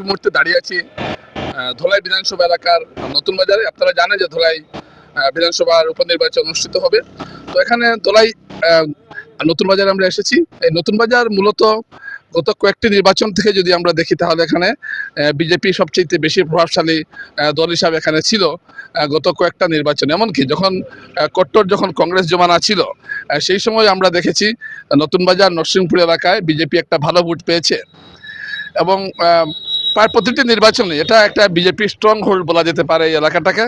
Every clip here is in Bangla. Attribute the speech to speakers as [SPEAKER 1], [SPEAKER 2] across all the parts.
[SPEAKER 1] এই মুহূর্তে দাঁড়িয়ে আছি ধলাই বিধানসভা এলাকার নতুন বাজারে। আপনারা জানেন যে ধলাই বিধানসভার উপনির্বাচন অনুষ্ঠিত হবে। তো এখানে ধলাই নতুন বাজারে আমরা এসেছি। এই নতুন বাজার মূলত গত কয়েকটি নির্বাচন থেকে যদি আমরা দেখি, তাহলে এখানে বিজেপি সবচেয়ে বেশি প্রভাবশালী দল হিসাবে এখানে ছিল গত কয়েকটা নির্বাচন। এমনকি যখন কট্টর যখন কংগ্রেস জমানা ছিল সেই সময় আমরা দেখেছি, নতুন বাজার নরসিংপুর এলাকায় বিজেপি একটা ভালো ভোট পেয়েছে। এবং প্রতিটি নির্বাচনে এটা একটা বিজেপি স্ট্রং হোল্ড বলা যেতে পারে এই এলাকাটাকে।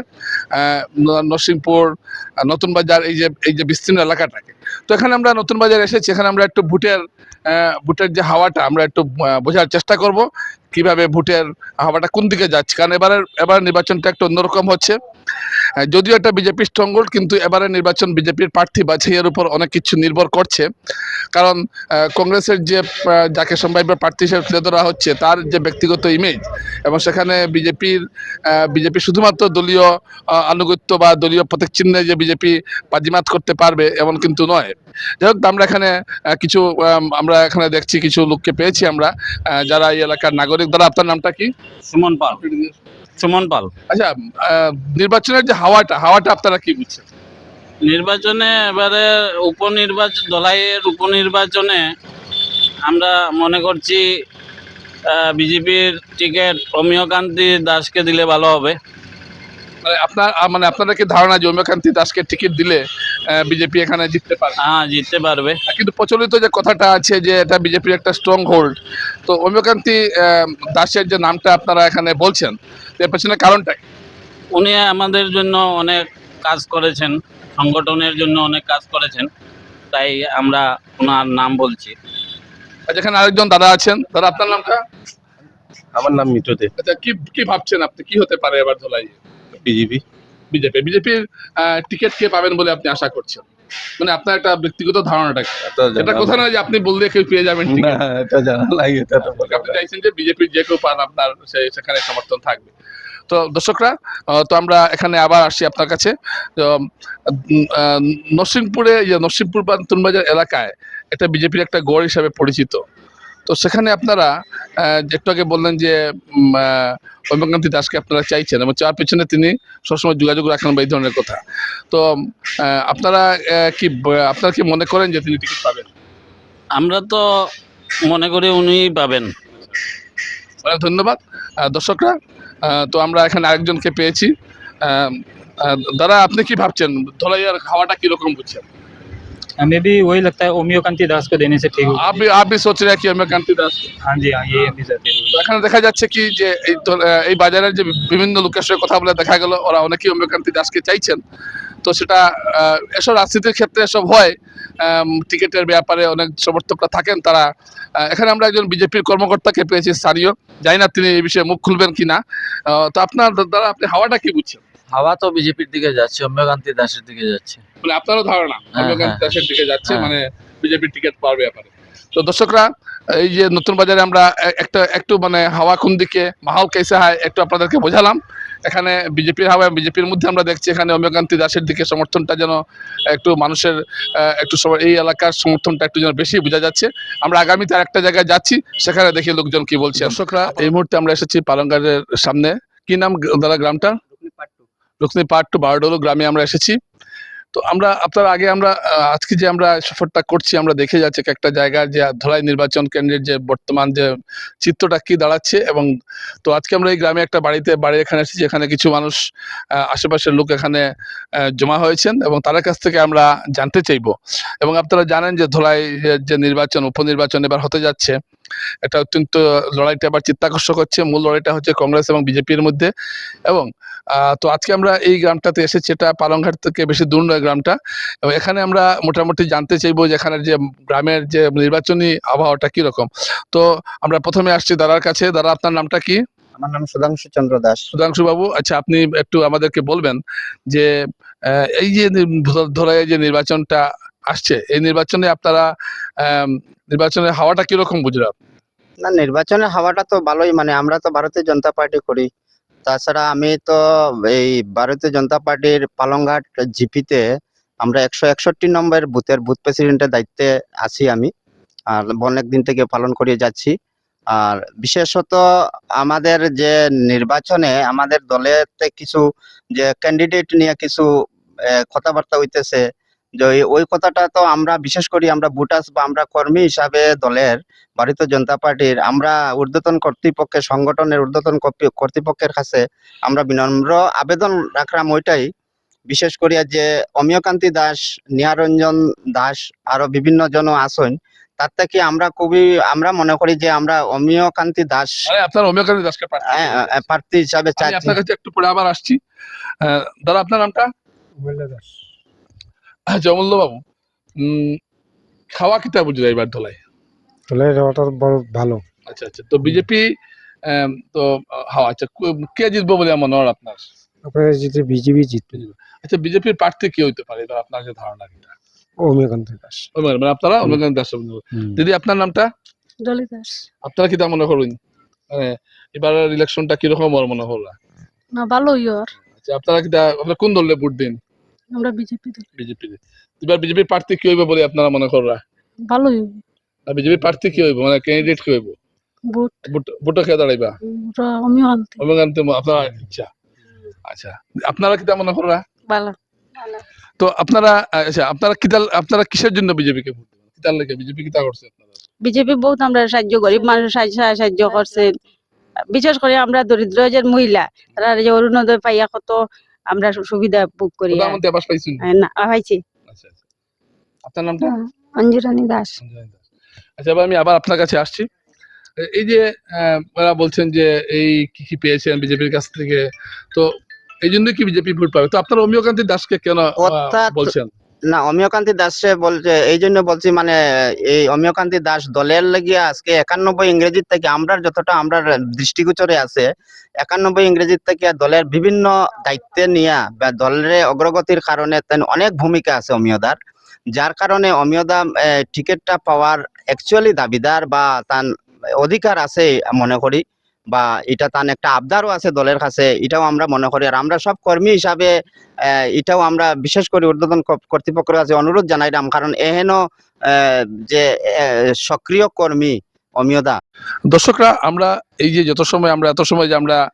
[SPEAKER 1] নরসিংপুর নতুন বাজার, এই যে এই যে বিস্তীর্ণ এলাকাটাকে। তো এখানে আমরা নতুন বাজার এসেছি, এখানে আমরা একটু ভোটের ভোটের যে হাওয়াটা আমরা একটু বোঝার চেষ্টা করব, কীভাবে ভোটের হাওয়াটা কোন দিকে যাচ্ছে। কারণ এবারের, এবার নির্বাচনটা একটু অন্যরকম হচ্ছে। যদিও একটা বিজেপির স্ট্রংহোল্ড কিন্তু এবারে নির্বাচন বিজেপির প্রার্থী বাছাইয়ের উপর অনেক কিছু নির্ভর করছে। কারণ কংগ্রেসের যে যাকে সম্ভাব্য প্রার্থী হিসেবে তুলে ধরা হচ্ছে, তার যে ব্যক্তিগত ইমেজ এবং সেখানে বিজেপির বিজেপি শুধুমাত্র দলীয় আনুগত্য বা দলীয় প্রতীক চিহ্নে যে বিজেপি বাজিমাত করতে পারবে, এমন কিন্তু নয়। যাই হোক, আমরা এখানে কিছু আমরা এখানে দেখছি, কিছু লোককে পেয়েছি আমরা যারা এই এলাকার নাগরিক। দ্বারা আপনার নামটা কি?
[SPEAKER 2] সুমন পাল। সুমন পাল।
[SPEAKER 1] আচ্ছা নির্বাচনের যে হাওয়াটা হাওয়াটা আপনারা কি বুঝছেন?
[SPEAKER 2] নির্বাচনে এবারে উপনির্বাচন দলাইয়ের উপনির্বাচনে আমরা মনে করছি বিজেপির টিকিট অমিয়কান্তি দাসকে দিলে ভালো হবে।
[SPEAKER 1] আপনার মানে আপনাদের কি ধারণা যে অমিয়কান্তি দাসকে টিকিট দিলে বিজেপি এখানে জিততে পারবে?
[SPEAKER 2] হ্যাঁ জিততে পারবে।
[SPEAKER 1] কিন্তু প্রচলিত যে কথাটা আছে যে এটা বিজেপির একটা স্ট্রং হোল্ড তো অমিয়কান্তি আহ, দাসের যে নামটা আপনারা এখানে বলছেন এর পেছনে কারণটা কি?
[SPEAKER 2] উনি আমাদের জন্য অনেক কাজ করেছেন সংগঠনের জন্য অনেক কাজ করেছেন তাই আমরা ওনার নাম বলছি।
[SPEAKER 1] আর যেখানে আরেকজন দাদা আছেন দাদা আপনার নামটা?
[SPEAKER 3] আমার নাম মিঠুতে
[SPEAKER 1] আচ্ছা কি কি ভাবছেন আপনি? কি হতে পারে এবার ধলাই
[SPEAKER 3] বিজেপি
[SPEAKER 1] বিজেপি বিজেপির টিকিট কে পাবেন বলে আপনি আশা করছেন। মানে আপনার একটা ব্যক্তিগত ধারণাটা এটা কথা নয় যে আপনি বললে কেউ পেয়ে যাবেন
[SPEAKER 3] এটা জানা লাগে এটা তো
[SPEAKER 1] আপনি চাইছেন যে বিজেপির যে কেউ পান আপনার সেখানে সমর্থন থাকবে। তো দর্শকরা তো আমরা এখানে আবার আসছি আপনার কাছে। নরসিংপুরে নরসিংপুর বা নতুনবাজার এলাকায় এটা বিজেপির একটা গড় হিসাবে পরিচিত। তো সেখানে আপনারা একটু আগে বললেন যে আহ, দাসকে আপনারা চাইছেন এবং চার পেছনে তিনি সবসময় যোগাযোগ রাখেন বা এই ধরনের কথা। তো আপনারা কি আপনারা কি মনে করেন যে তিনি টিকিট পাবেন?
[SPEAKER 2] আমরা তো মনে করি উনি পাবেন।
[SPEAKER 1] অনেক ধন্যবাদ দর্শকরা। তো আমরা এখানে আরেকজনকে পেয়েছি। দাদা আপনি কি ভাবছেন? ধলাইয়ার খাওয়াটা কীরকম বুঝছেন?
[SPEAKER 4] हमें भी वही लगता है ओमियो कांति दास को देने से ठीक होगा
[SPEAKER 1] आप भी आप भी सोच रहे हैं कि অমিয়কান্তি দাস
[SPEAKER 4] हाँ जी हाँ ये हम भी चाहते हैं
[SPEAKER 1] তো এখানে দেখা যাচ্ছে কি যে এই ধ- আহ, এই বাজারের যে বিভিন্ন লোকের সঙ্গে কথা বলে দেখা গেল ওরা অনেকেই অমিয়কান্তি দাসকে চাইছেন তো সেটা আহ, এসব রাজনীতির ক্ষেত্রে এসব হয় আম, টিকিটের ব্যাপারে অনেক সমর্থকরা থাকেন তারা আহ, এখানে আমরা একজন বিজেপির কর্মকর্তাকে পেয়েছি স্থানীয় জানি না তিনি এই বিষয়ে মুখ খুলবেন কিনা আহ, তো আপনার দ্বারা আপনি হাওয়াটা কি বুঝছেন
[SPEAKER 5] হাওয়া তো বিজেপির দিকে যাচ্ছে অম্যকান্তি দাসের দিকে যাচ্ছে।
[SPEAKER 1] মানে আপনারও ধারণা
[SPEAKER 5] হ্যাঁ,
[SPEAKER 1] অমিয়কান্তি
[SPEAKER 5] হ্যাঁ।
[SPEAKER 1] দাসের দিকে যাচ্ছে
[SPEAKER 5] হ্যাঁ।
[SPEAKER 1] মানে বিজেপির টিকিট পাওয়ার ব্যাপারে। তো দর্শকরা এই যে নতুন বাজারে আমরা একটা একটু মানে হাওয়া কোন দিকে মাহল কেসে হয় একটু আপনাদেরকে বোঝালাম। এখানে বিজেপির হাওয়া বিজেপির মধ্যে আমরা দেখছি এখানে অমিয়কান্তি দাসের দিকে সমর্থনটা যেন একটু মানুষের একটু এই এলাকার সমর্থনটা একটু যেন বেশি বোঝা যাচ্ছে। আমরা আগামীতে আরেকটা জায়গায় যাচ্ছি সেখানে দেখি লোকজন কি বলছে। দর্শকরা এই মুহূর্তে আমরা এসেছি পালংঘাটের সামনে। কি নাম দাদা গ্রামটা লক্ষ্মী পাট টু বারডোলো গ্রামে আমরা এসেছি। তো আমরা, আপনার আগে আমরা আজকে যে আমরা সফরটা করছি, আমরা দেখে যাচ্ছি একটা জায়গার যে ধলাই নির্বাচন কেন্দ্রের যে বর্তমান যে চিত্রটা কি দাঁড়াচ্ছে এবং তো আজকে আমরা এই গ্রামে একটা বাড়িতে বাড়ি এখানে এসেছি এখানে কিছু মানুষ আশেপাশের লোক এখানে জমা হয়েছেন এবং তাদের কাছ থেকে আমরা জানতে চাইব। এবং আপনারা জানেন যে ধলাই যে নির্বাচন, উপনির্বাচন এবার হতে যাচ্ছে। এটা অত্যন্ত লড়াইটা আবার চিত্তাকর্ষক হচ্ছে। মূল লড়াইটা হচ্ছে কংগ্রেস এবং বিজেপির মধ্যে। এবং তো আজকে আমরা এই গ্রামটাতে এসেছি। এটা পালংঘাট থেকে বেশি দূর নয় গ্রামটা। এবং এখানে আমরা মোটামুটি জানতে চাইব যে এখানের যে গ্রামের যে নির্বাচনী আবহাওয়াটা কীরকম। তো আমরা প্রথমে আসছি দাদার কাছে। দাদা আপনার নামটা কি?
[SPEAKER 6] আমার নাম সুধাংশু চন্দ্র দাস।
[SPEAKER 1] সুধাংশু বাবু আচ্ছা আপনি একটু আমাদেরকে বলবেন যে এই যে ধরে যে নির্বাচনটা আসছে। এই নির্বাচনে আপনারা নির্বাচনের হাওয়াটা কীরকম বুঝলাম
[SPEAKER 6] না নির্বাচনের হাওয়াটা তো ভালোই মানে আমরা তো ভারতীয় জনতা পার্টি করি। তাছাড়া আমি তো এই ভারতীয় জনতা পার্টির পালংঘাট জিপিতে আমরা একশো একষট্টি নম্বর বুথের বুথ প্রেসিডেন্টের দায়িত্বে আছি আমি। আর অনেক দিন থেকে পালন করে যাচ্ছি। আর বিশেষত আমাদের যে নির্বাচনে আমাদের দলেতে কিছু যে ক্যান্ডিডেট নিয়ে কিছু কথাবার্তা হইতেছে যে ওই- কথাটা তো আমরা বিশেষ করি আমরা বুটাস বা আমরা কর্মী হিসাবে দলের ভারতীয় জনতা পার্টির আমরা ঊর্ধ্বতন কর্তৃপক্ষের সংগঠনের ঊর্ধ্বতন কর্তৃপক্ষের কাছে আমরা বিনম্র আবেদন রাখলাম ওইটাই। বিশেষ করিয়া যে অমিয়কান্তি দাস নিহারঞ্জন দাস আরও বিভিন্ন জন আসন তার থেকে আমরা খুবই আমরা মনে করি যে আমরা অমিয়কান্তি দাস
[SPEAKER 1] মানে আপনার অমিয়কান্তি দাসকে প্রার্থী
[SPEAKER 6] আহ, প্রার্থী হিসাবে চাচ্ছি
[SPEAKER 1] আপনার কাছে একটু পরে আবার আসছি। দাদা আপনার নামটা? অমূল্য বাবু খাওয়া কিতা বুঝলো এবার ধলাই
[SPEAKER 7] চলে যাওয়াটা বড় ভালো।
[SPEAKER 1] আচ্ছা আচ্ছা তো বিজেপি তো হাওয়া আচ্ছা কে জিতবো বলে মনে হয় আপনার?
[SPEAKER 7] আপনার যদি বিজেপি জিতবে
[SPEAKER 1] আচ্ছা বিজেপির প্রার্থী কে হইতে পারে? এবার আপনার যে ধারণা কিটা
[SPEAKER 7] অমিয়কান্ত দাস।
[SPEAKER 1] মানে মানে আপনারা অমিয়কান্তি দাস দিদি আপনার নামটা?
[SPEAKER 8] ডলি দাস।
[SPEAKER 1] আপনারা কিতা মনে করুন মানে এবার ইলেকশনটা কীরকম মনে হল?
[SPEAKER 8] না ভালোই ওর।
[SPEAKER 1] আচ্ছা আপনারা কিতা আপনারা কোন দলে ভোট দিন?
[SPEAKER 8] আমরা বিজেপি দল
[SPEAKER 1] বিজেপি এবার বিজেপির প্রার্থী কি হইবে বলে আপনারা মনে করা
[SPEAKER 8] ভালোই।
[SPEAKER 1] না বিজেপির প্রার্থী কি হইব? মানে ক্যান্ডিডেট কি হইব?
[SPEAKER 8] ভোট।
[SPEAKER 1] ভোট- খেয়ে দাঁড়াইবা?
[SPEAKER 8] আমিও আনতে।
[SPEAKER 1] আপনার ইচ্ছা। আচ্ছা। আপনারা মনে করা
[SPEAKER 8] ভালো।
[SPEAKER 1] তো আপনারা আচ্ছা আপনারা আপনারা কিসের জন্য বিজেপিকে ভোট দেবেন? লেগে? বিজেপি কিতা করছে আপনারা?
[SPEAKER 8] বিজেপি বহুত আমরা সাহায্য গরিব মানুষ সাহায্য সাহায্য করছে। বিশেষ করে আমরা দরিদ্র যে মহিলা তারা যে অরুণোদয় পাইয়া কত আমরা সুবিধা ভোগ করি
[SPEAKER 1] আবাস পাইছেন?
[SPEAKER 8] হ্যাঁ, না পাইছি।
[SPEAKER 1] আচ্ছা আচ্ছা। আপনার নামটা?
[SPEAKER 8] অঞ্জুরানী দাস।
[SPEAKER 1] আচ্ছা এবার আমি আবার আপনার কাছে আসছি। এই যে আহ, ওরা বলছেন যে এই কি কি পেয়েছেন বিজেপির কাছ থেকে। তো এই জন্য কি বিজেপি ভোট পাবে? তো আপনার অমিয়কান্তি দাসকে কেন বলছেন?
[SPEAKER 6] না, অমিয়কান্তি দাসে বলছে, এই জন্য বলছি মানে এই অমিয়কান্তি দাস দলের লাগিয়ে আজকে একানব্বই ইংরেজির থেকে আমরা যতটা আমরা দৃষ্টিগোচরে আছে, একানব্বই ইংরেজির থেকে দলের বিভিন্ন দায়িত্বে নিয়ে বা দলের অগ্রগতির কারণে অনেক ভূমিকা আছে অমিয়দার। যার কারণে অমিয়দা টিকিটটা পাওয়ার অ্যাকচুয়ালি দাবিদার বা তার অধিকার আছে মনে করি। বা এটা তার একটা আবদারও আছে দলের কাছে, এটাও আমরা মনে করি। আর আমরা সব কর্মী হিসাবে এটাও আমরা বিশেষ করে ক- কর্তৃপক্ষের কাছে অনুরোধ জানাইলাম। কারণ এহেন যে সক্রিয় কর্মী অমিয়দা।
[SPEAKER 1] দর্শকরা, আমরা এই যে যত সময়, আমরা এত সময় যে আমরা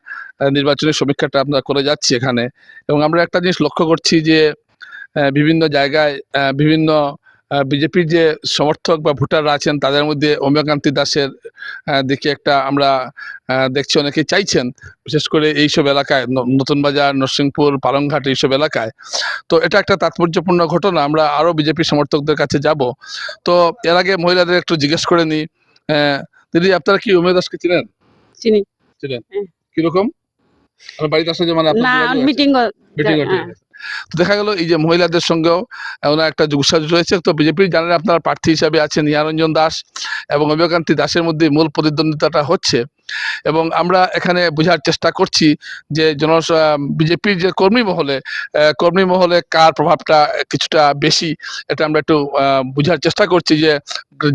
[SPEAKER 1] নির্বাচনের সমীক্ষাটা আমরা করে যাচ্ছি এখানে, এবং আমরা একটা জিনিস লক্ষ্য করছি যে বিভিন্ন জায়গায় বিভিন্ন বিজেপির যে সমর্থক বা ভোটাররা আছেন তাদের মধ্যে অমিয়কান্তি দাসের দিকে একটা আমরা দেখছি অনেকে চাইছেন বিশেষ করে এইসব এলাকায় নতুন বাজার নরসিংপুর পালংঘাট এইসব এলাকায়। তো এটা একটা তাৎপর্যপূর্ণ ঘটনা আমরা আরও বিজেপি সমর্থকদের কাছে যাব। তো এর আগে মহিলাদের একটু জিজ্ঞেস করে নিই দিদি আপনারা কি উমেশ দাসকে চিনেন?
[SPEAKER 8] চিনি।
[SPEAKER 1] ছিলেন
[SPEAKER 8] হ্যাঁ।
[SPEAKER 1] কীরকম? বাড়িতে আসলে যে মানে? Meeting
[SPEAKER 8] meeting.
[SPEAKER 1] তো দেখা গেল এই যে মহিলাদের সঙ্গেও ওনার একটা যুগসাজ রয়েছে। তো বিজেপির জানেন আপনারা প্রার্থী হিসাবে আছেন ইয়ারঞ্জন দাস এবং অভিকান্তি দাসের মধ্যে মূল প্রতিদ্বন্দ্বিতাটা হচ্ছে। এবং আমরা এখানে বোঝার চেষ্টা করছি যে জন বিজেপির যে কর্মী মহলে কর্মী মহলে কার প্রভাবটা কিছুটা বেশি, এটা আমরা একটু বোঝার চেষ্টা করছি যে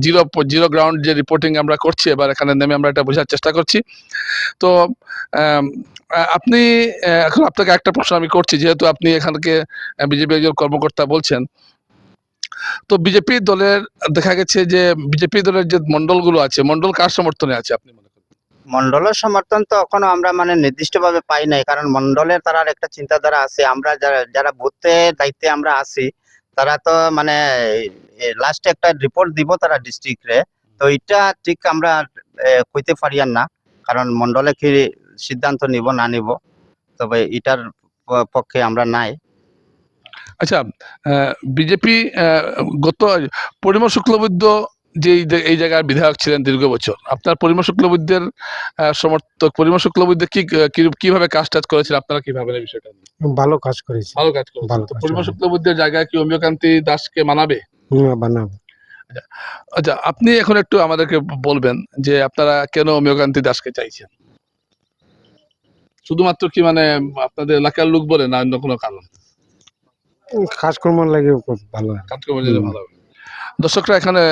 [SPEAKER 1] জিরো জিরো গ্রাউন্ড যে রিপোর্টিং আমরা করছি, এবার এখানে নেমে আমরা এটা বোঝার চেষ্টা করছি। তো আপনি এখন আপনাকে একটা প্রশ্ন আমি করছি, যেহেতু আপনি এখানকে বিজেপি একজন কর্মকর্তা বলছেন। তো বিজেপি দলের, দেখা গেছে যে বিজেপি দলের যে মন্ডলগুলো আছে মন্ডল কার সমর্থনে আছে আপনি
[SPEAKER 6] মন্ডলের সমর্থন তো এখনও আমরা মানে নির্দিষ্টভাবে পাই নাই, কারণ মন্ডলের তার একটা চিন্তাধারা আছে। আমরা যারা যারা বুথের দায়িত্বে আমরা আছি, তারা তো মানে লাস্টে একটা রিপোর্ট দিব তারা ডিস্ট্রিক্টে তো এটা ঠিক আমরা কইতে পারি না, কারণ মন্ডলে কি সিদ্ধান্ত নিব না নিব, তবে এটার পক্ষে আমরা নাই।
[SPEAKER 1] আচ্ছা বিজেপি গত পরিমল শুক্লবৈদ্য যে এই জায়গার বিধায়ক ছিলেন দীর্ঘ বছর আপনার পরিমল শুক্লবৈদ্যের সমর্থক পরিমল শুক্লবৈদ্য কি কীভাবে কাজ টাজ করেছেন? আপনারা কি ভাবেন এই বিষয়টা
[SPEAKER 7] ভালো কাজ করেছে।
[SPEAKER 1] ভালো কাজ পরিমল
[SPEAKER 7] করেছেন।
[SPEAKER 1] শুক্লবৈদ্যের জায়গায় কি অমিয়কান্তি দাসকে মানাবে?
[SPEAKER 7] হুম, বানাবো
[SPEAKER 1] আচ্ছা আপনি এখন একটু আমাদেরকে বলবেন যে আপনারা কেন অমিয়কান্তি দাসকে চাইছেন? শুধুমাত্র কি মানে আপনাদের এলাকার লোক বলে না অন্য কোনো কারণ?
[SPEAKER 7] কাজকর্ম লাগে ভালো।
[SPEAKER 1] কাজকর্ম ভালো। দর্শকরা এখানে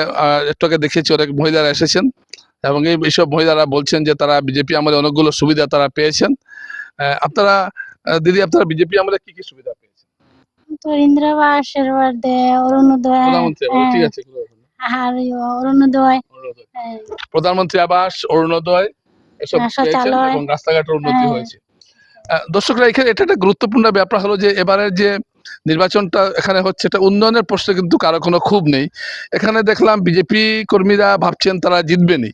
[SPEAKER 1] একটু আগে দেখেছি অনেক মহিলারা এসেছেন এবং এই এইসব মহিলারা বলছেন যে তারা বিজেপি আমাদের অনেকগুলো সুবিধা তারা পেয়েছেন। আপনারা দিদি আপনারা বিজেপি আমাদের কি কি সুবিধা পেয়েছেন?
[SPEAKER 9] তো ইন্দিরা অরুণোদয়
[SPEAKER 1] প্রধানমন্ত্রী আবাস, ঠিক আছে?
[SPEAKER 9] আর অরুণোদয়
[SPEAKER 1] প্রধানমন্ত্রী আবাস অরুণোদয় এসব
[SPEAKER 9] হ্যাঁ।
[SPEAKER 1] এবং রাস্তাঘাটের উন্নতি
[SPEAKER 9] হ্যাঁ।
[SPEAKER 1] হয়েছে। দর্শকরা এখানে এটা একটা গুরুত্বপূর্ণ ব্যাপার হলো যে এবারের যে নির্বাচনটা এখানে হচ্ছে এটা উন্নয়নের প্রশ্নে কিন্তু কারও কোনো খুব নেই। এখানে দেখলাম বিজেপি কর্মীরা ভাবছেন তারা জিতবেনি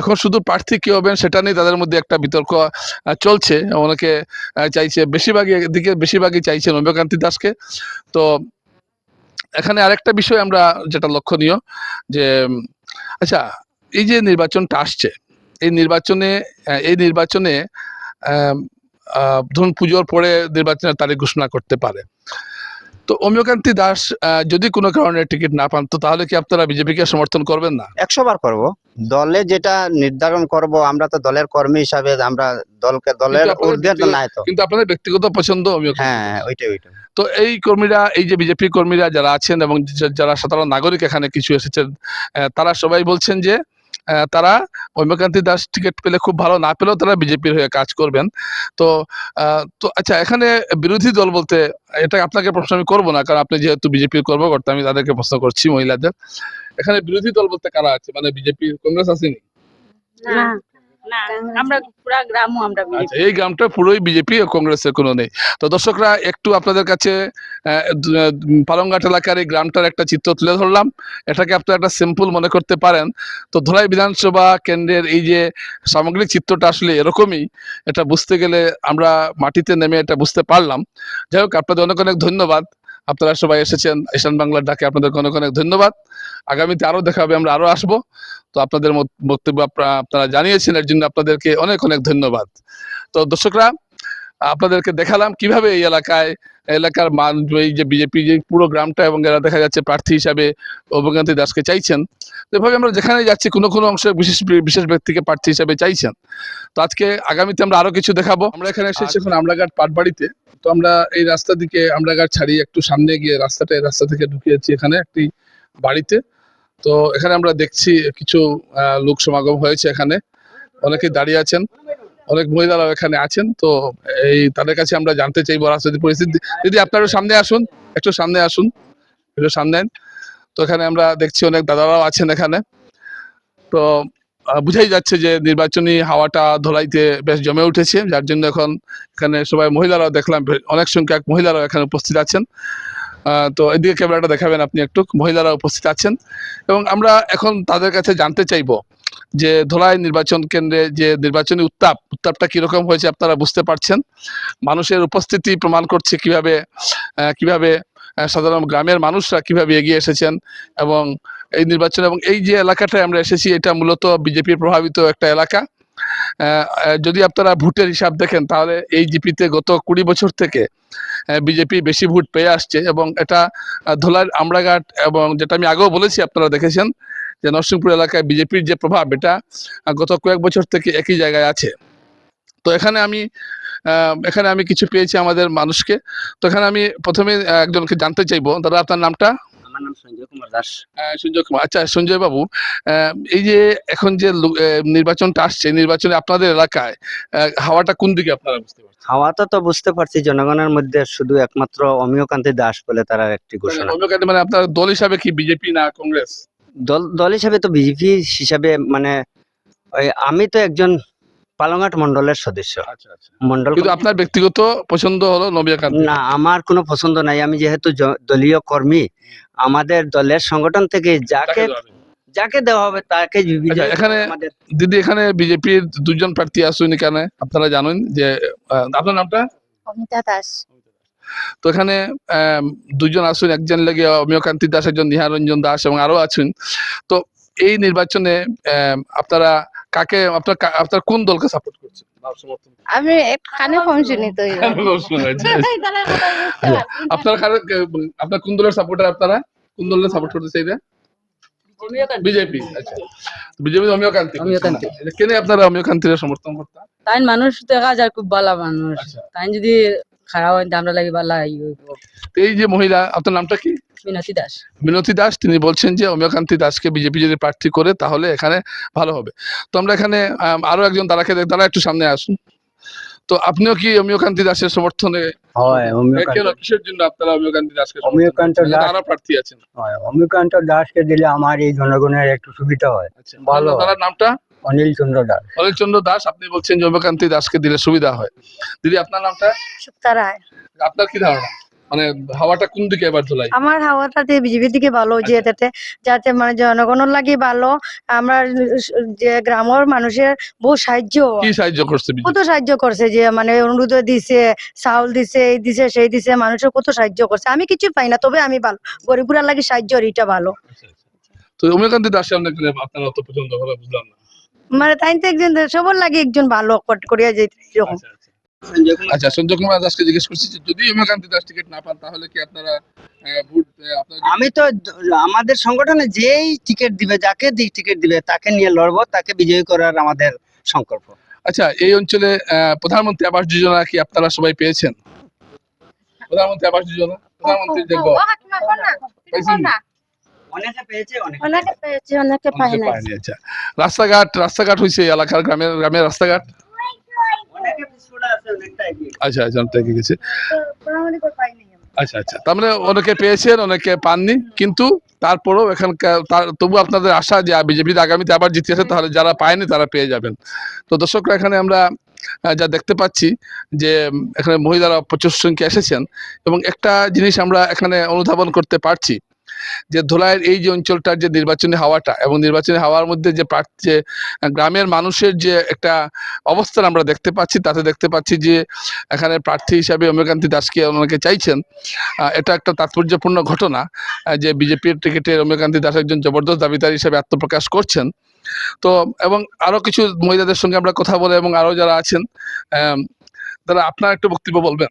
[SPEAKER 1] এখন শুধু প্রার্থী কে হবেন সেটা নিয়ে তাদের মধ্যে একটা বিতর্ক চলছে। অনেকে চাইছে বেশিরভাগই এদিকে বেশিরভাগই চাইছেন অম্বিকান্তি দাসকে। তো এখানে আরেকটা বিষয় আমরা যেটা লক্ষণীয় যে আচ্ছা এই যে নির্বাচনটা আসছে, এই নির্বাচনে এই নির্বাচনে ধরুন পুজোর পরে নির্বাচনের তারিখ ঘোষণা করতে পারে। তো অমিয়কান্তি দাস যদি কোনো কারণে টিকিট না পান তো তাহলে কি আপনারা বিজেপিকে সমর্থন করবেন না?
[SPEAKER 6] একশো বার করব। দলে যেটা নির্ধারণ করব আমরা তো দলের কর্মী হিসাবে আমরা দলকে দলের ঊর্ধ্বে তো নাই তো।
[SPEAKER 1] কিন্তু আপনাদের ব্যক্তিগত পছন্দ
[SPEAKER 6] হ্যাঁ ওইটাই ওইটাই।
[SPEAKER 1] তো এই কর্মীরা এই যে বিজেপি কর্মীরা যারা আছেন এবং যারা সাধারণ নাগরিক এখানে কিছু এসেছেন তারা সবাই বলছেন যে তারা ঐম্যকান্তি দাস টিকিট পেলে খুব ভালো, না পেলেও তারা বিজেপির হয়ে কাজ করবেন। তো তো আচ্ছা এখানে বিরোধী দল বলতে, এটা আপনাকে প্রশ্ন আমি করব না, কারণ আপনি যেহেতু বিজেপির কর্মকর্তা, আমি তাদেরকে প্রশ্ন করছি মহিলাদের। এখানে বিরোধী দল বলতে কারা আছে? মানে বিজেপি কংগ্রেস আসেনি
[SPEAKER 8] আমরা পুরা গ্রামও আমরা
[SPEAKER 1] আচ্ছা এই গ্রামটা পুরোই বিজেপি ও কংগ্রেসের কোনো নেই। তো দর্শকরা একটু আপনাদের কাছে পালংঘাট এলাকার এই গ্রামটার একটা চিত্র তুলে ধরলাম। এটাকে আপনারা একটা সিম্পল মনে করতে পারেন। তো ধলাই বিধানসভা কেন্দ্রের এই যে সামগ্রিক চিত্রটা আসলে এরকমই এটা বুঝতে গেলে আমরা মাটিতে নেমে এটা বুঝতে পারলাম। যাই হোক আপনাদের অনেক অনেক ধন্যবাদ। আপনারা সবাই এসেছেন ঈশান বাংলার ডাকে আপনাদের অনেক অনেক ধন্যবাদ। আগামীতে আরও দেখা হবে, আমরা আরও আসব। তো আপনাদের বক্তব্য আপনারা জানিয়েছেন, এর জন্য আপনাদেরকে অনেক অনেক ধন্যবাদ। তো দর্শকরা আপনাদেরকে দেখালাম কীভাবে এই এলাকায় এলাকার মান এই যে বিজেপি যে পুরো গ্রামটা এবং এরা দেখা যাচ্ছে প্রার্থী হিসাবে অভিকান্তি দাসকে চাইছেন। তো এভাবে আমরা যেখানে যাচ্ছি কোনো কোনো অংশে বিশেষ বিশেষ ব্যক্তিকে প্রার্থী হিসাবে চাইছেন। তো আজকে আগামীতে আমরা আরও কিছু দেখাবো। আমরা এখানে এসেছি এখন আমরাঘাট পাটবাড়িতে তো আমরা এই রাস্তা দিকে আমলাঘাট ছাড়িয়ে একটু সামনে গিয়ে রাস্তাটা এই রাস্তা থেকে ঢুকিয়েছি এখানে একটি বাড়িতে। তো এখানে আমরা দেখছি কিছু লোক সমাগম হয়েছে এখানে। অনেকে দাঁড়িয়ে আছেন। অনেক মহিলারাও এখানে আছেন, তো এই তাদের কাছে আমরা জানতে চাইব রাজনৈতিক পরিস্থিতি। দিদি আপনারও সামনে আসুন, একটু সামনে আসুন, একটু সামনে। তো এখানে আমরা দেখছি অনেক দাদারাও আছেন এখানে। তো বুঝাই যাচ্ছে যে নির্বাচনী হাওয়াটা ধলাইতে বেশ জমে উঠেছে, যার জন্য এখন এখানে সবাই মহিলারাও দেখলাম অনেক সংখ্যক মহিলারাও এখানে উপস্থিত আছেন। তো এদিকে ক্যামেরাটা দেখাবেন আপনি একটু মহিলারা উপস্থিত আছেন। এবং আমরা এখন তাদের কাছে জানতে চাইব যে ধলাই নির্বাচন কেন্দ্রে যে নির্বাচনী উত্তাপ, উত্তাপটা কীরকম হয়েছে আপনারা বুঝতে পারছেন। মানুষের উপস্থিতি প্রমাণ করছে কীভাবে কীভাবে সাধারণ গ্রামের মানুষরা কীভাবে এগিয়ে এসেছেন এবং এই নির্বাচন এবং এই যে এলাকাটায় আমরা এসেছি, এটা মূলত বিজেপি প্রভাবিত একটা এলাকা। যদি আপনারা ভোটের হিসাব দেখেন, তাহলে এই জিপিতে গত কুড়ি বছর থেকে বিজেপি বেশি ভোট পেয়ে আসছে এবং এটা ধলার আমরাঘাট এবং যেটা আমি আগেও বলেছি, আপনারা দেখেছেন যে নরসিংপুর এলাকায় বিজেপির যে প্রভাব এটা গত কয়েক বছর থেকে একই জায়গায় আছে। তো এখানে আমি এখানে আমি কিছু পেয়েছি আমাদের মানুষকে। তো এখানে আমি প্রথমে একজনকে জানতে চাইব। দাদা আপনার নামটা?
[SPEAKER 10] আমার নাম সঞ্জয় কুমার দাস।
[SPEAKER 1] সঞ্জয় কুমার। আচ্ছা সঞ্জয় বাবু এই যে এখন যে নির্বাচনটা আসছে নির্বাচনে আপনাদের এলাকায় হাওয়াটা কোন দিকে আপনারা বুঝতে পারছেন?
[SPEAKER 10] হাওয়াটা তো বুঝতে পারছি জনগণের মধ্যে শুধু একমাত্র অমিয়কান্তি দাস বলে তারা একটি ঘোষণা।
[SPEAKER 1] অন্যকালে মানে আপনার দল হিসাবে কি বিজেপি না কংগ্রেস?
[SPEAKER 10] দল দল হিসাবে তো বিজেপি হিসাবে মানে আমি তো একজন পালংঘাট মন্ডলের সদস্য।
[SPEAKER 1] আচ্ছা আচ্ছা।
[SPEAKER 10] মন্ডল
[SPEAKER 1] কিন্তু আপনার ব্যক্তিগত পছন্দ হলো নবিয়াকান্ত
[SPEAKER 10] না আমার কোনো পছন্দ নাই। আমি যেহেতু দলীয় কর্মী আমাদের দলের সংগঠন থেকে যাকে যাকে দেওয়া হবে তাকে
[SPEAKER 1] আচ্ছা, এখানে- দিদি এখানে বিজেপির দুজন প্রার্থী আসুন এখানে। আপনারা জানেন যে আপনার নামটা?
[SPEAKER 9] অমিতা দাস।
[SPEAKER 1] তো এখানে দুজন আসুন একজন লেগে অমিয়কান্তি দাস একজন নিহারঞ্জন দাস এবং আরও আছেন। তো এই নির্বাচনে আপনারা কাকে আপনার আপনার কোন দলকে সাপোর্ট করছেন?
[SPEAKER 9] আমি কানে কম তো
[SPEAKER 1] আপনার কারে- আপনার কোন দলের সাপোর্টার আপনারা? কোন দলের সাপোর্ট করতে চাইবে বিজেপি আচ্ছা। বিজেপি অমিয়কান্তি
[SPEAKER 8] অমিয়কান্তি।
[SPEAKER 1] আচ্ছা, কেন আপনারা অমিয়কান্তির সমর্থন করতেন
[SPEAKER 8] তাই মানুষ দেখা যায় খুব ভালো মানুষ।
[SPEAKER 1] আচ্ছা।
[SPEAKER 8] তাই যদি খারাপ হয় আমরা লাগি ভালো
[SPEAKER 1] তো এই যে মহিলা আপনার নামটা কি?
[SPEAKER 8] মিনতি দাস।
[SPEAKER 1] মিনতি দাস তিনি বলছেন যে অমিয়কান্তি দাসকে বিজেপি যদি প্রার্থী করে তাহলে এখানে ভালো হবে। তো আমরা এখানে আরও একজন দাঁড়াকে তারা একটু সামনে আসুন। তো আপনিও কি অমিয়কান্তি দাসের সমর্থনে?
[SPEAKER 10] হয়
[SPEAKER 1] কিসের জন্য আপনারা অমিয়কান্তি দাসকে সমর্থন
[SPEAKER 10] অমিয়কান্ত? দাস-
[SPEAKER 1] প্রার্থী আছেন।
[SPEAKER 10] হয় দাসকে দিলে আমার এই জনগণের একটু সুবিধা হয়।
[SPEAKER 1] আচ্ছা।
[SPEAKER 10] ভালো।
[SPEAKER 1] তার নামটা?
[SPEAKER 10] অনিল চন্দ্র দাস।
[SPEAKER 1] অনিল চন্দ্র দাস আপনি বলছেন অমিয়কান্তি দাসকে দিলে সুবিধা হয়। দিদি আপনার নামটা?
[SPEAKER 9] সুক্তা রায়।
[SPEAKER 1] আপনার কি ধারণা? মানে হাওয়াটা কোন দিকে এবার ধোলাই?
[SPEAKER 9] আমার বিজেপির দিকে ভালো যেতে যাতে মানে জনগণের লাগি ভালো আমরা যে গ্রামের মানুষের বহু সাহায্য
[SPEAKER 1] কি সাহায্য করছে
[SPEAKER 9] কত সাহায্য করছে যে মানে অনুরোধ দিছে চাউল দিছে এই দিছে সেই দিছে মানুষের কত সাহায্য করছে। আমি কিছু পাই না তবে আমি ভালো। গরিবুরার লাগি সাহায্য এটা ভালো।
[SPEAKER 1] তো অমিয়কান্তি দাস আপনাকে আপনারা অত পছন্দ করে বুঝলাম না।
[SPEAKER 9] মানে তাই তো একজন সবার লাগে একজন ভালো কর- করিয়া যেতে এরকম
[SPEAKER 1] আচ্ছা, আচ্ছা। আচ্ছা সঞ্জয় কুমার দাসকে জিজ্ঞেস করছি যে যদি অমিয়কান্তি দাস টিকিট না পান তাহলে কি আপনারা ভোট আপনারা
[SPEAKER 10] আমি তো আমাদের সংগঠনে যেই টিকিট দিবে যাকে টিকিট দিবে তাকে নিয়ে লড়বো তাকে বিজয়ী করার আমাদের সংকল্প
[SPEAKER 1] আচ্ছা এই অঞ্চলে আহ, প্রধানমন্ত্রী আবাস যোজনা কি আপনারা সবাই পেয়েছেন প্রধানমন্ত্রী আবাস যোজনা প্রধানমন্ত্রী পাইছেন?
[SPEAKER 10] অনেকে পেয়েছে অনেকে
[SPEAKER 9] অনেকে পেয়েছে অনেকে পায় না
[SPEAKER 1] আচ্ছা। রাস্তাঘাট রাস্তাঘাট হয়েছে এলাকার গ্রামের গ্রামের রাস্তাঘাট। আচ্ছা আচ্ছা অনেকটা গেছে। আচ্ছা আচ্ছা তার মানে অনেকে পেয়েছেন অনেকে পাননি কিন্তু তারপরেও এখানকার তার তবু আপনাদের আশা যে বিজেপি আগামীতে আবার জিতে আসে তাহলে যারা পায়নি তারা পেয়ে যাবেন। তো দর্শকরা এখানে আমরা যা দেখতে পাচ্ছি যে এখানে মহিলারা প্রচুর সংখ্যা এসেছেন এবং একটা জিনিস আমরা এখানে অনুধাবন করতে পারছি যে ধোলাইয়ের এই যে অঞ্চলটার যে নির্বাচনী হাওয়াটা এবং নির্বাচনী হাওয়ার মধ্যে যে প্রার্থী যে গ্রামের মানুষের যে একটা অবস্থান আমরা দেখতে পাচ্ছি তাতে দেখতে পাচ্ছি যে এখানে প্রার্থী হিসাবে অমিয়কান্তি দাসকে ওনাকে চাইছেন। এটা একটা তাৎপর্যপূর্ণ ঘটনা যে বিজেপির টিকিটে অমিয়কান্তি দাস একজন জবরদস্ত দাবিদার হিসাবে আত্মপ্রকাশ করছেন। তো এবং আরও কিছু মহিলাদের সঙ্গে আমরা কথা বলে এবং আরও যারা আছেন তারা আপনার একটা বক্তব্য বলবেন।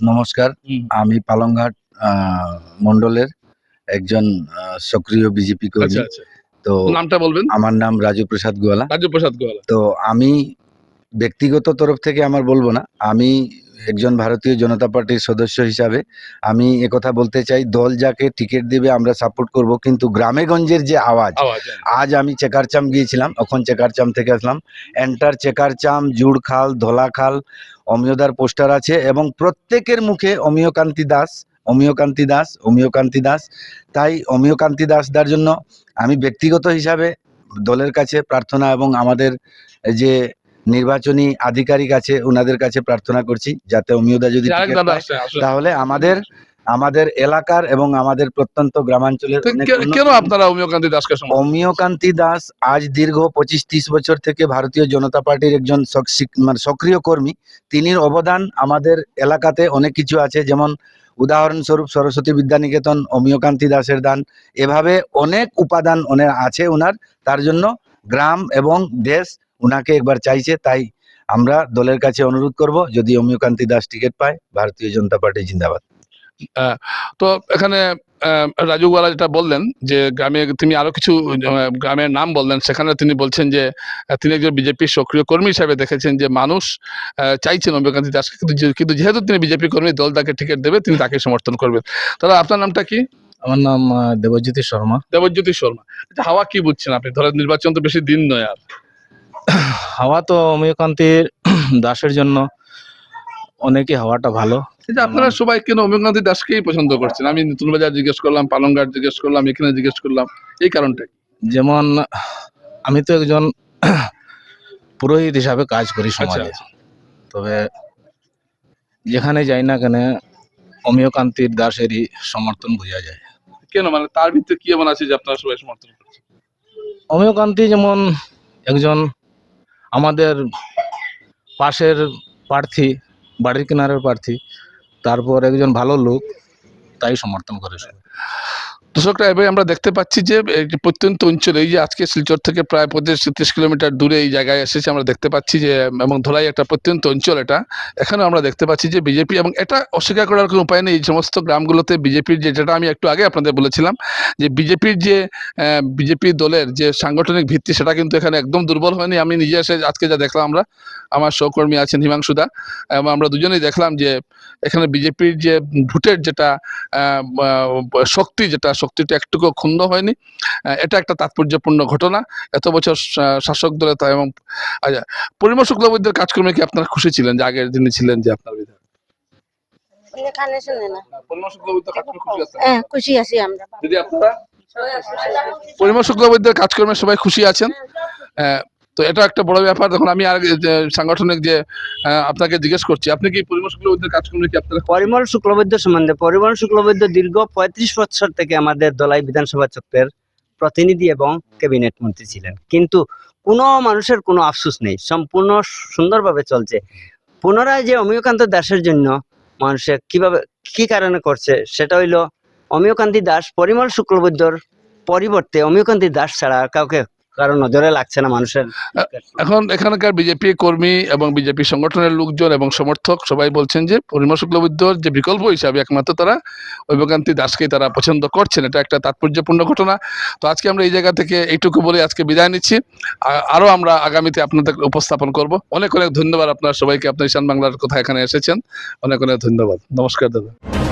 [SPEAKER 11] নমস্কার আমি পালংঘাট আহ, মন্ডলের একজন সক্রিয় বিজেপি কর্মী।
[SPEAKER 1] আচ্ছা আচ্ছা।
[SPEAKER 11] তো
[SPEAKER 1] নামটা বলবেন?
[SPEAKER 11] আমার নাম রাজু প্রসাদ গোয়ালা।
[SPEAKER 1] রাজ্য প্রসাদ গোয়ালা।
[SPEAKER 11] তো আমি ব্যক্তিগত তরফ থেকে আমার বলব না আমি একজন ভারতীয় জনতা পার্টির সদস্য হিসাবে আমি একথা বলতে চাই দল যাকে টিকিট দেবে আমরা সাপোর্ট করব কিন্তু গ্রামে গঞ্জের যে আওয়াজ
[SPEAKER 1] আওয়াজ হ্যাঁ।
[SPEAKER 11] আজ আমি চেকারচাম গিয়েছিলাম এখন চেকারচাম থেকে আসলাম। এন্টার চেকারচাম জুড়খাল ধোলাখাল অমিয়দার পোস্টার আছে এবং প্রত্যেকের মুখে অমিয়কান্তি দাস অমিয়কান্তি দাস অমিয়কান্তি দাস। তাই অমিয়কান্তি দাসদার জন্য আমি ব্যক্তিগত হিসাবে দলের কাছে প্রার্থনা এবং আমাদের যে নির্বাচনী আধিকারিক আছে ওনাদের কাছে প্রার্থনা করছি যাতে অমিয়দা যদি। তাহলে আমাদের আমাদের এলাকার এবং আমাদের প্রত্যন্ত গ্রামাঞ্চলের
[SPEAKER 1] কেন আপনারা অমিয়কান্তি দাসকে
[SPEAKER 11] অমিয়কান্তি দাস আজ দীর্ঘ পঁচিশ ত্রিশ বছর থেকে ভারতীয় জনতা পার্টির একজন মানে সক্রিয় কর্মী। তিনির অবদান আমাদের এলাকাতে অনেক কিছু আছে যেমন উদাহরণস্বরূপ সরস্বতী বিদ্যানিকেতন, অমিয়কান্তি দাসের দান, এভাবে অনেক উপাদান ওনার আছে ওনার, তার জন্য গ্রাম এবং দেশ ওনাকে একবার চাইছে, তাই আমরা দলের কাছে অনুরোধ করব, যদি অমিয়কান্তি দাস টিকিট পায়, ভারতীয় জনতা পার্টি জিন্দাবাদ।
[SPEAKER 1] তো এখানে রাজুওয়ালা যেটা বললেন যে গ্রামে তিনি আরও কিছু গ্রামের নাম বললেন সেখানে তিনি বলছেন যে তিনি একজন বিজেপির সক্রিয় কর্মী হিসাবে দেখেছেন যে মানুষ চাইছেন অমিয়কান্তি দাসকে কিন্তু কিন্তু যেহেতু তিনি বিজেপি কর্মী দল তাকে টিকিট দেবে তিনি তাকে সমর্থন করবেন। তাহলে আপনার নামটা কি?
[SPEAKER 3] আমার নাম দেবজ্যোতি শর্মা।
[SPEAKER 1] দেবজ্যোতি শর্মা। আচ্ছা, হাওয়া কি বুঝছেন আপনি? ধরেন নির্বাচন তো বেশি দিন নয় আর।
[SPEAKER 3] হাওয়া তো অমিয়কান্তির দাসের জন্য। অনেকে হওয়াটা ভালো।
[SPEAKER 1] আপনারা সবাই কেন অমিয়কান্তি দাসকেই পছন্দ করছেন? আমি নতুন বাজার জিজ্ঞেস করলাম পালংঘাট জিজ্ঞেস করলাম এখানে জিজ্ঞেস করলাম এই কারণটা
[SPEAKER 3] যেমন আমি তো একজন পুরোহিত হিসাবে কাজ করি সমাজে।
[SPEAKER 1] আচ্ছা।
[SPEAKER 3] তবে যেখানে যাই না কেন অমিয়কান্তির দাসেরই সমর্থন বোঝা যায়।
[SPEAKER 1] কেন? মানে তার ভিতরে কি এমন আছে যে আপনারা সবাই সমর্থন করছেন?
[SPEAKER 3] অমিয়কান্তি যেমন একজন আমাদের পাশের প্রার্থী বাড়ির কিনারের প্রার্থী তারপর একজন ভালো লোক তাই সমর্থন করে।
[SPEAKER 1] দর্শকরা, এবার আমরা দেখতে পাচ্ছি যে প্রত্যন্ত অঞ্চলে, এই যে আজকে শিলচর থেকে প্রায় পঁচিশ ত্রিশ কিলোমিটার দূরে এই জায়গায় এসেছে, আমরা দেখতে পাচ্ছি যে, এবং ধলাই একটা প্রত্যন্ত অঞ্চল এটা। এখানে আমরা দেখতে পাচ্ছি যে, বিজেপি, এবং এটা অস্বীকার করার কোনো উপায় নেই, এই সমস্ত গ্রামগুলোতে বিজেপির যে, যেটা আমি একটু আগে আপনাদের বলেছিলাম, যে বিজেপির যে বিজেপি দলের যে সাংগঠনিক ভিত্তি, সেটা কিন্তু এখানে একদম দুর্বল হয়নি। আমি নিজে এসে আজকে যা দেখলাম আমরা, আমার সহকর্মী আছেন হিমাংশুদা এবং আমরা দুজনেই দেখলাম যে, এখানে বিজেপির যে ভোটের যেটা শক্তি যেটা শক্তিটা একটুকু ক্ষুণ্ণ হয়নি। এটা একটা তাৎপর্যপূর্ণ ঘটনা। এত বছর শাসক দলে তা এবং আচ্ছা, পরিমল শুক্লবৈদ্যের কাজকর্মে কি আপনারা খুশি ছিলেন যে আগের দিনে ছিলেন যে আপনার বিধায়ক? খুশি আছেন?
[SPEAKER 8] হ্যাঁ খুশি আছি আমরা।
[SPEAKER 1] যদি আপনারা পরিমল শুক্লবৈদ্যের কাজকর্মে সবাই খুশি আছেন? তো এটা একটা বড় ব্যাপার। দেখুন, আমি আর সাংগঠনিক যে আপনাকে জিজ্ঞেস করছি, আপনি কি পরিমল শুক্লবৈদ্যের কাজ কাজকর্মে কি আপনারা?
[SPEAKER 10] পরিমল শুক্লবৈদ্য সম্বন্ধে, পরিমল শুক্লবৈদ্য দীর্ঘ পঁয়ত্রিশ বছর থেকে আমাদের দলাই বিধানসভা চক্রের প্রতিনিধি এবং ক্যাবিনেট মন্ত্রী ছিলেন। কিন্তু কোনো মানুষের কোনো আফসোস নেই, সম্পূর্ণ সুন্দরভাবে চলছে। পুনরায় যে অমিয়কান্ত দাসের জন্য মানুষে কীভাবে, কি কারণে করছে, সেটা হইল অমিয়কান্তি দাস পরিমল শুক্লবৈদ্যর পরিবর্তে অমিয়কান্তি দাস ছাড়া কাউকে কারও নজরে লাগছে না মানুষের
[SPEAKER 1] এখন এখানকার বিজেপি কর্মী এবং বিজেপি সংগঠনের লোকজন এবং সমর্থক সবাই বলছেন যে পরিমল শুক্লবৈদ্যর যে বিকল্প হিসাবে একমাত্র তারা ঐবকান্তি দাসকেই তারা পছন্দ করছেন। এটা একটা তাৎপর্যপূর্ণ ঘটনা। তো আজকে আমরা এই জায়গা থেকে এইটুকু বলে আজকে বিদায় নিচ্ছি। আ- আরও আমরা আগামীতে আপনাদের উপস্থাপন করব। অনেক অনেক ধন্যবাদ আপনার সবাইকে। আপনার ঈশান বাংলার কথা এখানে এসেছেন। অনেক অনেক ধন্যবাদ। নমস্কার দাদা।